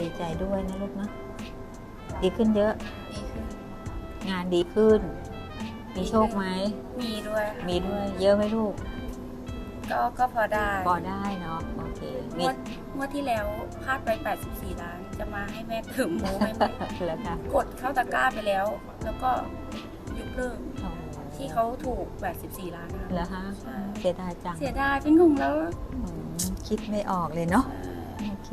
ดีใจด้วยนะลูกนะดีขึ้นเยอะนี่คืองานดีขึ้น มีโชคไหม มีด้วยค่ะมีด้วย เยอะไหมลูก ก็ก็พอได้พอได้เนาะโอเคงมีวดงวดที่แล้วพลาดไป 84 ล้าน จะมาให้แม่ถึงโม้ไหมแม่แล้วค่ะกดเข้าตะกร้าไปแล้ว แล้วก็ยกเลิกโอ้ที่เขาถูก 84 ล้านนะแล้วฮะใช่เสียดายจังเสียดายเป็นงงแล้วอืมคิดไม่ออกเลยเนาะโอเค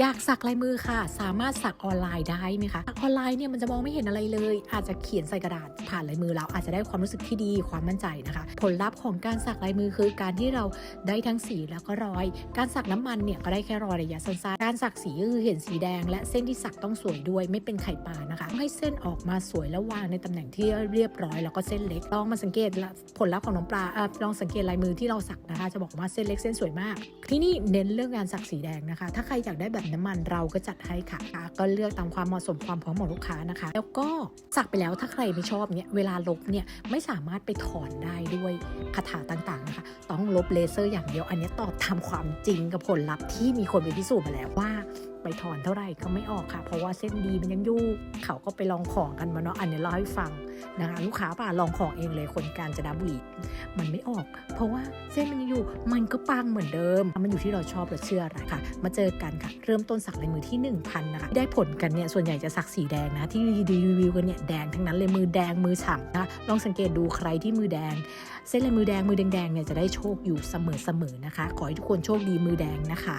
อยากสักลายมือค่ะ สามารถสักออนไลน์ได้ไหมคะสักออนไลน์เนี่ยมันจะมองไม่เห็นอะไรเลย อาจจะเขียนใส่กระดาษผ่านลายมือเราอาจจะได้ความรู้สึกที่ดีความมั่นใจนะคะ ผลลัพธ์ของการสักลายมือคือการที่เราได้ทั้งสีแล้วก็รอย การสักน้ำมันเนี่ยก็ได้แค่รอยระยะสั้นๆการสักสีก็คือเห็นสีแดง และเส้นที่สักต้องสวยด้วยไม่เป็นไข่ปลานะคะให้เส้นออกมาสวยและวางในตำแหน่งที่เรียบร้อยแล้วก็เส้นเล็กลองมาสังเกตผลลัพธ์ของน้องปลาอลองสังเกตลายมือที่เราสักนะคะ จะบอกว่าเส้นเล็กเส้นสวยมาก ที่นี่เน้นเรื่องงานสักสีแดงนะคะ ถ้าใครอยากได้แบบน้ำมันเราก็จัดให้ค่ะ ก็เลือกตามความเหมาะสมความพร้อมของลูกค้านะคะ แล้วก็สักไปแล้วถ้าใครไม่ชอบเนี่ยเวลาลบเนี่ยไม่สามารถไปถอนได้ด้วยคาถาต่างๆนะคะต้องลบเลเซอร์อย่างเดียวอันนี้ตอบตามความจริงกับผลลัพธ์ที่มีคนไปพิสูจน์มาแล้วว่าไปถอนเท่าไหร่ก็ไม่ออกค่ะ เพราะว่าเส้นดีมันยังอยู่เขาก็ไปลองของกันมาเนาะอันนี้เล่าให้ฟังนะคะลูกค้าป่าลองของเองเลยคนการจะดับบุรีมันไม่ออก เพราะว่าเส้นมันยังอยู่มันก็ปังเหมือนเดิม มันอยู่ที่เราชอบเราเชื่ออะไรค่ะมาเจอกันค่ะ เริ่มต้นสักลายมือที่ 1000นะคะได้ผลกันเนี่ยส่วนใหญ่จะสักสีแดงนะที่รีวิวกันเนี่ยแดงทั้งนั้นเลยมือแดงมือฉ่ำนะลองสังเกตดูใครที่มือแดง เส้นลายมือแดงมือแดงๆเนี่ยจะได้โชคอยู่เสมอๆนะคะ ขอให้ทุกคนโชคดีมือแดงนะคะ